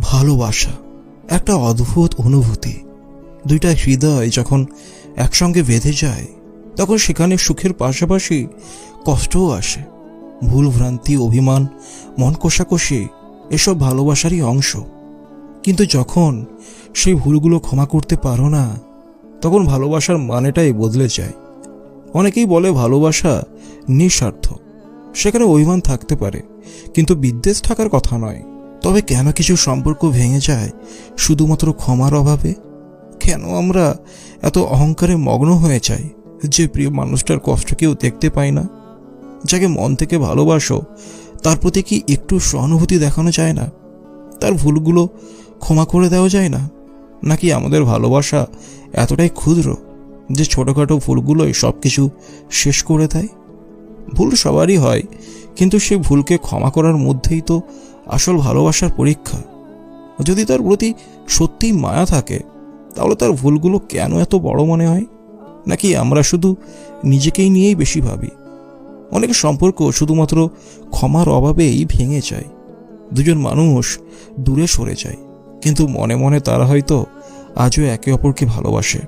ভালোবাসা, একটা অদ্ভুত অনুভূতি। দুইটা হৃদয় যখন একসঙ্গে বেঁধে যায়, তখন সেখানে সুখের পাশাপাশি কষ্টও আসে। ভুল ভ্রান্তি, অভিমান, মন কষাকষি, এসব ভালোবাসারই অংশ। কিন্তু যখন সেই ভুলগুলো ক্ষমা করতে পারো না, তখন ভালোবাসার মানেটাই বদলে যায়। অনেকেই বলে ভালোবাসা নিঃস্বার্থ। সেখানে অভিমান থাকতে পারে, কিন্তু বিদ্বেষ থাকার কথা নয়। তবে কেন কিছু সম্পর্ক ভেঙে যায় শুধুমাত্র ক্ষমার অভাবে? কেন আমরা এত অহংকারে মগ্ন হয়ে যাই যে প্রিয় মানুষটার কষ্ট কেউ দেখতে পায় না? যাকে মন থেকে ভালোবাসো, তার প্রতি কি একটু সহানুভূতি দেখানো যায় না? তার ভুলগুলো ক্ষমা করে দেওয়া যায় না? নাকি আমাদের ভালোবাসা এতটাই ক্ষুদ্র যে ছোটোখাটো ভুলগুলোই সব কিছু শেষ করে দেয়? ভুল সবারই হয়, কিন্তু সেই ভুলকে ক্ষমা করার মধ্যেই তো আসল ভালোবাসার পরীক্ষা। যদি তার প্রতি সত্যিই মায়া থাকে, তাহলে তার ভুলগুলো কেন এত বড় মনে হয়? নাকি আমরা শুধু নিজেকেই নিয়েই বেশি ভাবি? অনেক সম্পর্ক শুধুমাত্র ক্ষমার অভাবেই ভেঙে যায়। দুজন মানুষ দূরে সরে যায়, কিন্তু মনে মনে তারা হয়তো আজও একে অপরকে ভালোবাসে।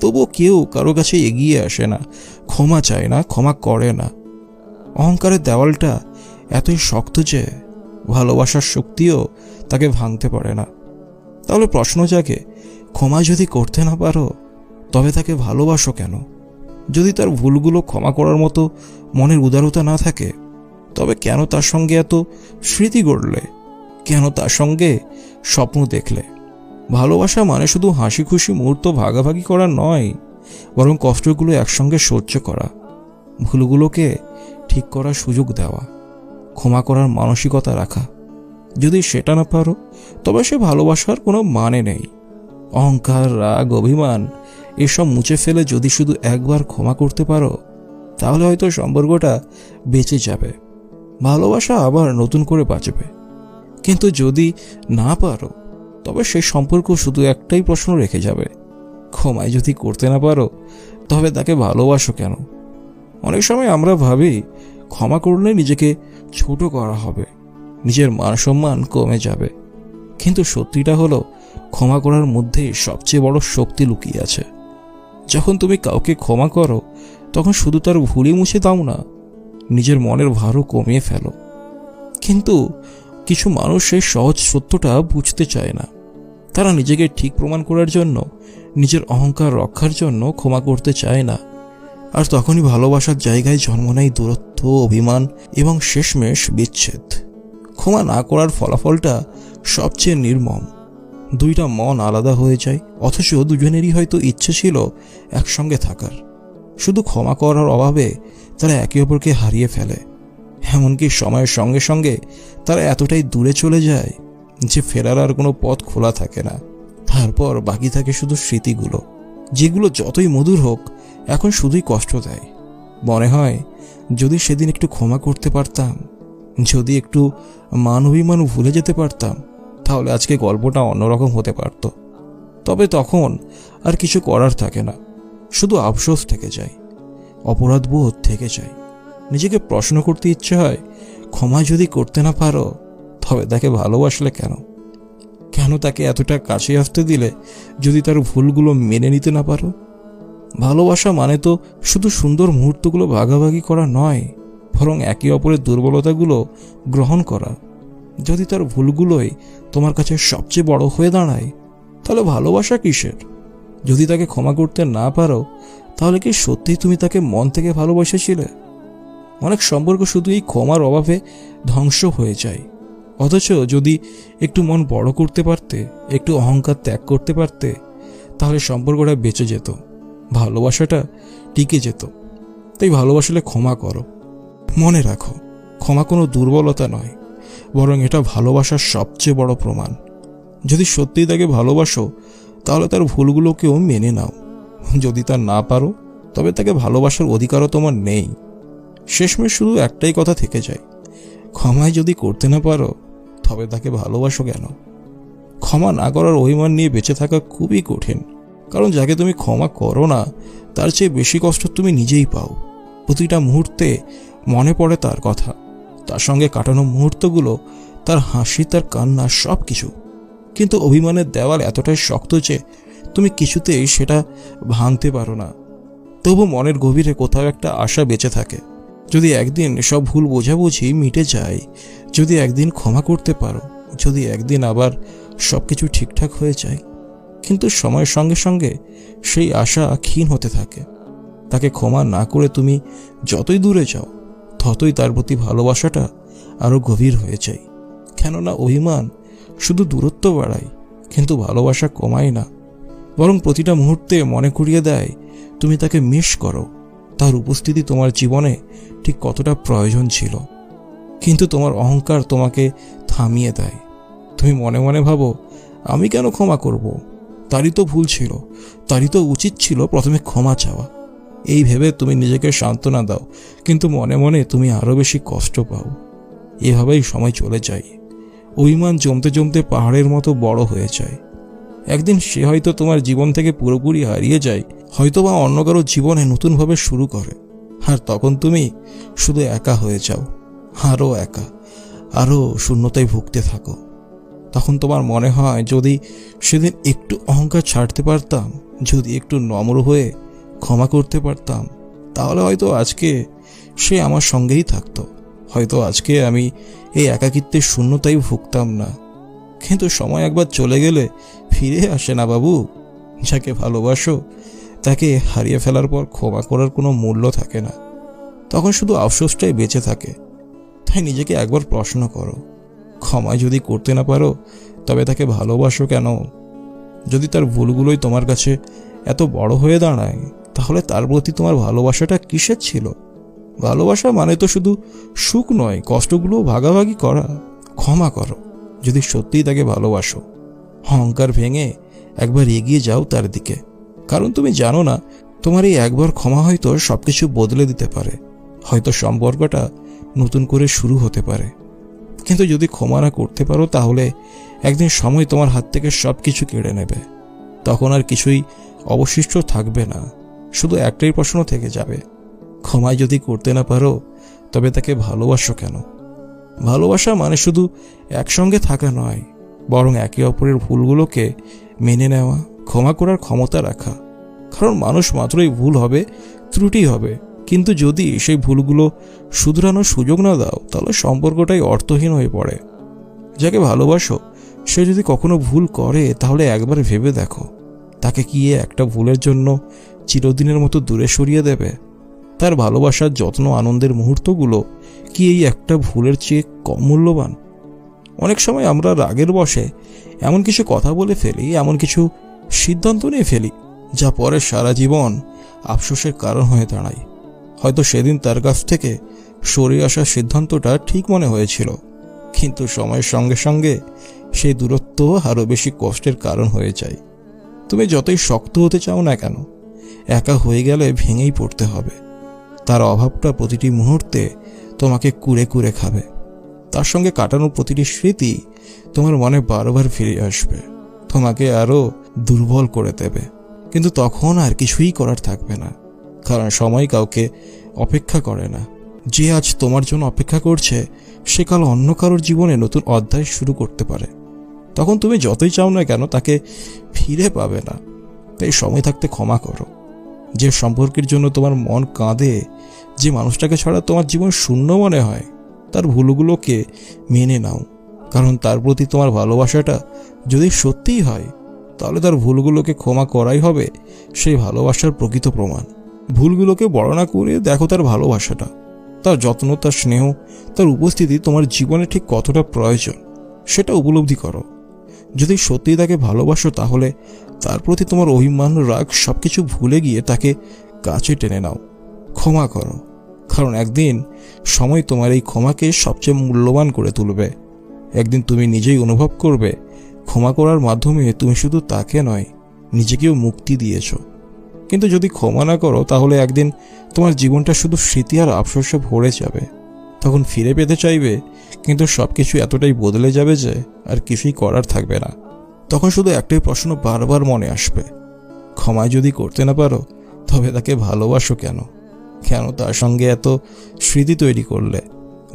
তবুও কেউ কারও কাছে এগিয়ে আসে না, ক্ষমা চায় না, ক্ষমা করে না। অহংকারের দেওয়ালটা এতই শক্ত যে ভালোবাসার শক্তিও তাকে ভাঙতে পারে না। তাহলে প্রশ্ন জাগে, ক্ষমা যদি করতে না পারো, তবে তাকে ভালোবাসো কেন? যদি তার ভুলগুলো ক্ষমা করার মতো মনের উদারতা না থাকে, তবে কেন তার সঙ্গে এত স্মৃতি গড়লে? কেন তার সঙ্গে স্বপ্ন দেখলে? ভালোবাসা মানে শুধু হাসি খুশি মুহূর্ত ভাগাভাগি করা নয়, বরং কষ্টগুলো একসঙ্গে সহ্য করা, ভুলগুলোকে ঠিক করার সুযোগ দেওয়া। ক্ষমা করার মানসিকতা রাখা। যদি সেটা না পারো, তবে সে ভালোবাসার কোনো মানে নেই। অহংকার, রাগ, অভিমান, এসব মুছে ফেলে যদি শুধু একবার ক্ষমা করতে পারো, তাহলে হয়তো সম্পর্কটা বেঁচে যাবে। ভালোবাসা আবার নতুন করে বাঁচবে। কিন্তু যদি না পারো, তবে সেই সম্পর্ক শুধু একটাই প্রশ্ন রেখে যাবে। ক্ষমায় যদি করতে না পারো, তবে তাকে ভালোবাসো কেন? অনেক সময় আমরা ভাবি, ক্ষমা করলে নিজেকে ছোট করা হবে। নিজের মান সম্মান কমে যাবে। কিন্তু সত্যিটা হলো, ক্ষমা করার মধ্যে সবচেয়ে বড় শক্তি লুকিয়ে আছে। যখন তুমি কাউকে ক্ষমা করো, তখন শুধু তার ভুলি মুছে দাও না, নিজের মনের ভারও কমিয়ে ফেলো। কিন্তু কিছু মানুষ সেই সহজ সত্যটা বুঝতে চায় না। তারা নিজেকে ঠিক প্রমাণ করার জন্য, নিজের অহংকার রক্ষার জন্য ক্ষমা করতে চায় না। আর তখনই ভালোবাসার জায়গায় জন্ম নেয় দূরত্ব, অভিমান এবং শেষমেশ বিচ্ছেদ। ক্ষমা না করার ফলাফলটা সবচেয়ে নির্মম। দুইটা মন আলাদা হয়ে যায়, অথচ দুজনেরই হয়তো ইচ্ছে ছিল একসঙ্গে থাকার। শুধু ক্ষমা করার অভাবে তারা একে অপরকে হারিয়ে ফেলে। এমনকি সময়ের সঙ্গে সঙ্গে তারা এতটাই দূরে চলে যায় যে ফেরার আর কোনো পথ খোলা থাকে না। তারপর বাকি থাকে শুধু স্মৃতিগুলো, যেগুলো যতই মধুর হোক এখন শুধুই কষ্ট দেয়। মনে হয়, যদি সেদিন একটু ক্ষমা করতে পারতাম, যদি একটু মান অভিমান ভুলে যেতে পারতাম, তাহলে আজকে গল্পটা অন্যরকম হতে পারত। তবে তখন আর কিছু করার থাকে না, শুধু আফসোস থেকে যায় অপরাধবোধ থেকে যায়। নিজেকে প্রশ্ন করতে ইচ্ছে হয়, ক্ষমা যদি করতে না পারো, তবে তাকে ভালোবাসলে কেন? কেন তাকে এতটা কাছে আসতে দিলে, যদি তার ভুলগুলো মেনে নিতে না পারো? ভালোবাসা মানে তো শুধু সুন্দর মুহূর্তগুলো ভাগাভাগি করা নয়, বরং একে অপরের দুর্বলতাগুলো গ্রহণ করা। যদি তার ভুলগুলোই তোমার কাছে সবচেয়ে বড় হয়ে দাঁড়ায়, তাহলে ভালোবাসা কিসের? যদি তাকে ক্ষমা করতে না পারো, তাহলে কি সত্যিই তুমি তাকে মন থেকে ভালোবাসেছিলে? অনেক সম্পর্ক শুধু এই ক্ষমার অভাবে ধ্বংস হয়ে যায়। অথচ যদি একটু মন বড় করতে পারতে, একটু অহংকার ত্যাগ করতে পারতে, তাহলে সম্পর্কটা বেঁচে যেত। ভালোবাসাটা টিকে যেত। তাই ভালোবাসলে ক্ষমা করো। মনে রাখো, ক্ষমা কোনো দুর্বলতা নয়, বরং এটা ভালোবাসার সবচেয়ে বড় প্রমাণ। যদি সত্যিই তাকে ভালোবাসো, তাহলে তার ভুলগুলোকেও মেনে নাও। যদি তা না পারো, তবে তাকে ভালোবাসার অধিকারও তোমার নেই। শেষমেশ শুধু একটাই কথা থেকে যায় ক্ষমায় যদি করতে না পারো, তবে তাকে ভালোবাসো কেন? ক্ষমা না করার অভিমান নিয়ে বেঁচে থাকা খুবই কঠিন। কারণ যাকে তুমি ক্ষমা করো না, তার চেয়ে বেশি কষ্ট তুমি নিজেই পাও। প্রতিটা মুহূর্তে মনে পড়ে তার কথা। তার সঙ্গে কাটানো মুহূর্তগুলো, তার হাসি, তার কান্না সব কিছু কিন্তু অভিমানের দেওয়াল এতটাই শক্ত যে, তুমি কিছুতেই সেটা ভাঙতে পারো না। তবু মনের গভীরে কোথাও একটা আশা বেঁচে থাকে। যদি একদিন সব ভুল বোঝাবুঝি মিটে যায়, যদি একদিন ক্ষমা করতে পারো, যদি একদিন আবার সব কিছু ঠিকঠাক হয়ে যায় কিন্তু সময়ের সঙ্গে সঙ্গে সেই আশা ক্ষীণ হতে থাকে। তাকে ক্ষমা না করে তুমি যতই দূরে যাও, ততই তার প্রতি ভালোবাসাটা আরও গভীর হয়ে যায়। কেননা অভিমান শুধু দূরত্ব বাড়ায়, কিন্তু ভালোবাসা কমায় না। বরং প্রতিটা মুহূর্তে মনে করিয়ে দেয়, তুমি তাকে মিস করো। তার উপস্থিতি তোমার জীবনে ঠিক কতটা প্রয়োজন ছিল। কিন্তু তোমার অহংকার তোমাকে থামিয়ে দেয়। তুমি মনে মনে ভাবো, আমি কেন ক্ষমা করব? তারই তো ভুল ছিল, তারই তো উচিত ছিল প্রথমে ক্ষমা চাওয়া। এই ভেবে তুমি নিজেকে সান্ত্বনা দাও, কিন্তু মনে মনে তুমি আরও বেশি কষ্ট পাও। এভাবেই সময় চলে যায়। অভিমান জমতে জমতে পাহাড়ের মতো বড় হয়ে যায়। একদিন সে হয়তো তোমার জীবন থেকে পুরোপুরি হারিয়ে যায় হয়তো বা অন্য কারও জীবনে নতুনভাবে শুরু করে। আর তখন তুমি শুধু একা হয়ে যাও আরও একা আরও শূন্যতায় ভুগতে থাকো। তখন তোমার মনে হয় যদি সেদিন একটু অহংকার ছাড়তে পারতাম, যদি একটু নম্র হয়ে ক্ষমা করতে পারতাম, তাহলে হয়তো আজকে সে আমার সঙ্গেই থাকতো। হয়তো আজকে আমি এই একাকিত্বের শূন্যতাই ভুগতাম না। কিন্তু সময় একবার চলে গেলে ফিরে আসে না বাবু। যাকে ভালোবাসো, তাকে হারিয়ে ফেলার পর ক্ষমা করার কোনো মূল্য থাকে না। তখন শুধু আফসোসটাই বেঁচে থাকে। তাই নিজেকে একবার প্রশ্ন করো ক্ষমা যদি করতে না পারো, তবে তাকে ভালোবাসো কেন? যদি তার ভুলগুলোই তোমার কাছে এত বড় হয়ে দাঁড়ায়, তাহলে তার প্রতি তোমার ভালোবাসাটা কিসের ছিল? ভালোবাসা মানে তো শুধু সুখ নয় কষ্টগুলো ভাগাভাগি করা। ক্ষমা করো, যদি সত্যিই তাকে ভালোবাসো। অহংকার ভেঙে একবার এগিয়ে যাও তার দিকে। কারণ তুমি জানো না, তোমার এই একবার ক্ষমা হয়তো সবকিছু বদলে দিতে পারে। হয়তো সম্পর্কটা নতুন করে শুরু হতে পারে। কিন্তু যদি ক্ষমা না করতে পারো, তাহলে একদিন সময় তোমার হাত থেকে সব কিছু কেড়ে নেবে। তখন আর কিছুই অবশিষ্ট থাকবে না, শুধু একটাই প্রশ্ন থেকে যাবে। ক্ষমায় যদি করতে না পারো, তবে তাকে ভালোবাসো কেন? ভালোবাসা মানে শুধু একসঙ্গে থাকা নয়, বরং একে অপরের ভুলগুলোকে মেনে নেওয়া, ক্ষমা করার ক্ষমতা রাখা। কারণ মানুষ মাত্রই ভুল হবে, ত্রুটি হবে। কিন্তু যদি সেই ভুলগুলো শুধরানোর সুযোগ না দাও, তাহলে সম্পর্কটাই অর্থহীন হয়ে পড়ে। যাকে ভালোবাসো, সে যদি কখনো ভুল করে, তাহলে একবার ভেবে দেখো। তাকে কি একটা ভুলের জন্য চিরদিনের মতো দূরে সরিয়ে দেবে? তার ভালোবাসার যত্ন আনন্দের মুহূর্তগুলো কি এই একটা ভুলের চেয়ে কম মূল্যবান? অনেক সময় আমরা রাগের বসে এমন কিছু কথা বলে ফেলি, এমন কিছু সিদ্ধান্ত নিয়ে ফেলি, যা পরে সারা জীবন আফসোসের কারণ হয়ে দাঁড়ায়। হয়তো সেদিন তার কাছ থেকে সরে আসার সিদ্ধান্তটা ঠিক মনে হয়েছিল। কিন্তু সময়ের সঙ্গে সঙ্গে সেই দূরত্ব আরও বেশি কষ্টের কারণ হয়ে যায়। তুমি যতই শক্ত হতে চাও না কেন, একা হয়ে গেলে ভেঙেই পড়তে হবে। তার অভাবটা প্রতিটি মুহূর্তে তোমাকে কুড়ে কুড়ে খাবে। তার সঙ্গে কাটানো প্রতিটি স্মৃতি তোমার মনে বারবার ফিরে আসবে। তোমাকে আরও দুর্বল করে দেবে। কিন্তু তখন আর কিছুই করার থাকবে না। কারণ সময় কাউকে অপেক্ষা করে না। যে আজ তোমার জন্য অপেক্ষা করছে, সে কাল অন্য কারোর জীবনে নতুন অধ্যায় শুরু করতে পারে। তখন তুমি যতই চাও না কেন তাকে ফিরে পাবে না। তাই সময় থাকতে ক্ষমা করো। যে সম্পর্কের জন্য তোমার মন কাঁদে, যে মানুষটাকে ছাড়া তোমার জীবন শূন্য মনে হয়, তার ভুলগুলোকে মেনে নাও। কারণ তার প্রতি তোমার ভালোবাসাটা যদি সত্যিই হয়, তাহলে তার ভুলগুলোকে ক্ষমা করাই হবে সেই ভালোবাসার প্রকৃত প্রমাণ। ভুলগুলোকে বর্ণনা করে দেখো তার ভালোবাসাটা, তার যত্ন, তার স্নেহ, তার উপস্থিতি তোমার জীবনে ঠিক কতটা প্রয়োজন, সেটা উপলব্ধি করো। যদি সত্যিই তাকে ভালোবাসো তাহলে তার প্রতি তোমার অভিমান, রাগ সব কিছু ভুলে গিয়ে তাকে কাছে টেনে নাও। ক্ষমা করো, কারণ একদিন সময় তোমার এই ক্ষমাকে সবচেয়ে মূল্যবান করে তুলবে। একদিন তুমি নিজেই অনুভব করবে, ক্ষমা করার মাধ্যমে তুমি শুধু তাকে নয়, নিজেকেও মুক্তি দিয়েছ। কিন্তু যদি ক্ষমা না করো, তাহলে একদিন তোমার জীবনটা শুধু স্মৃতি আর আফসোসে ভরে যাবে। তখন ফিরে পেতে চাইবে, কিন্তু সব কিছু এতটাই বদলে যাবে যে আর কিছুই করার থাকবে না। তখন শুধু একটাই প্রশ্ন বারবার মনে আসবে, ক্ষমায় যদি করতে না পারো, তবে তাকে ভালোবাসো কেন? কেন তার সঙ্গে এত স্মৃতি তৈরি করলে?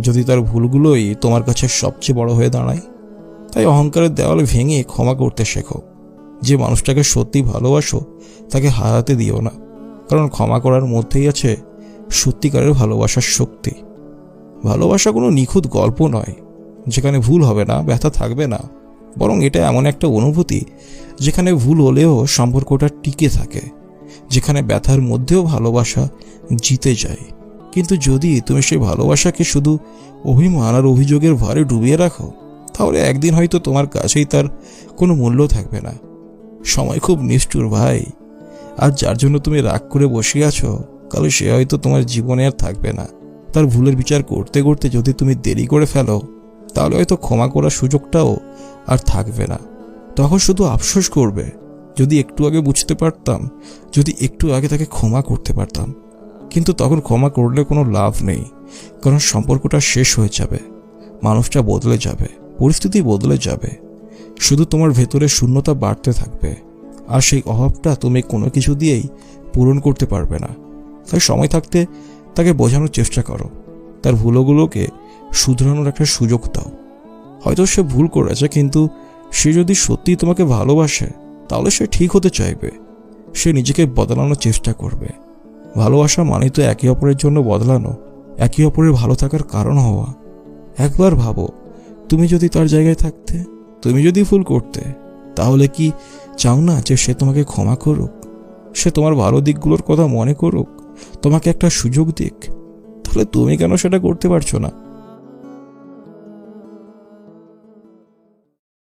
যদি তার ভুলগুলোই তোমার কাছে সবচেয়ে বড় হয়ে দাঁড়ায়? তাই অহংকারের দেওয়াল ভেঙে ক্ষমা করতে শেখো। যে মানুষটাকে সত্যি ভালোবাসো, তাকে হারাতে দিও না। কারণ ক্ষমা করার মধ্যেই আছে সত্যিকারের ভালোবাসার শক্তি। ভালোবাসা কোনো নিখুঁত গল্প নয়, যেখানে ভুল হবে না, ব্যথা থাকবে না। বরং এটা এমন একটা অনুভূতি, যেখানে ভুল হলেও সম্পর্কটা টিকে থাকে, যেখানে ব্যথার মধ্যেও ভালোবাসা জিতে যায়। কিন্তু যদি তুমি সেই ভালোবাসাকে শুধু অভিমান আর অভিযোগের ভারে ডুবিয়ে রাখো, তাহলে একদিন হয়তো তোমার কাছেই তার কোনো মূল্য থাকবে না। সময় খুব নিষ্ঠুর ভাই। আর যার জন্য তুমি রাগ করে বসে আছো, কাল সে হয়তো তোমার জীবনে আর থাকবে না। তার ভুলের বিচার করতে করতে যদি তুমি দেরি করে ফেলো, তাহলে হয়তো ক্ষমা করার সুযোগটাও আর থাকবে না। তখন শুধু আফসোস করবে। যদি একটু আগে বুঝতে পারতাম, যদি একটু আগে তাকে ক্ষমা করতে পারতাম। কিন্তু তখন ক্ষমা করলে কোনো লাভ নেই, কারণ সম্পর্কটা শেষ হয়ে যাবে। মানুষটা বদলে যাবে, পরিস্থিতি বদলে যাবে। শুধু তোমার ভেতরে শূন্যতা বাড়তে থাকবে, আর সেই অভাবটা তুমি কোনো কিছু দিয়েই পূরণ করতে পারবে না। তাই সময় থাকতে তাকে বোঝানোর চেষ্টা করো। তার ভুলোগুলোকে শুধরানোর একটা সুযোগ দাও। হয়তো সে ভুল করেছে, কিন্তু সে যদি সত্যি তোমাকে ভালোবাসে, তাহলে সে ঠিক হতে চাইবে। সে নিজেকে বদলানোর চেষ্টা করবে। ভালোবাসা মানে তো একে অপরের জন্য বদলানো, একে অপরের ভালো থাকার কারণ হওয়া। একবার ভাবো, তুমি যদি তার জায়গায় থাকতে তুমি যদি ভুল করতে, তাহলে কি চাও না যে সে তোমাকে ক্ষমা করুক? সে তোমার ভালো দিকগুলোর কথা মনে করুক, তোমাকে একটা সুযোগ দিক। তাহলে তুমি কেন সেটা করতে পারছ না?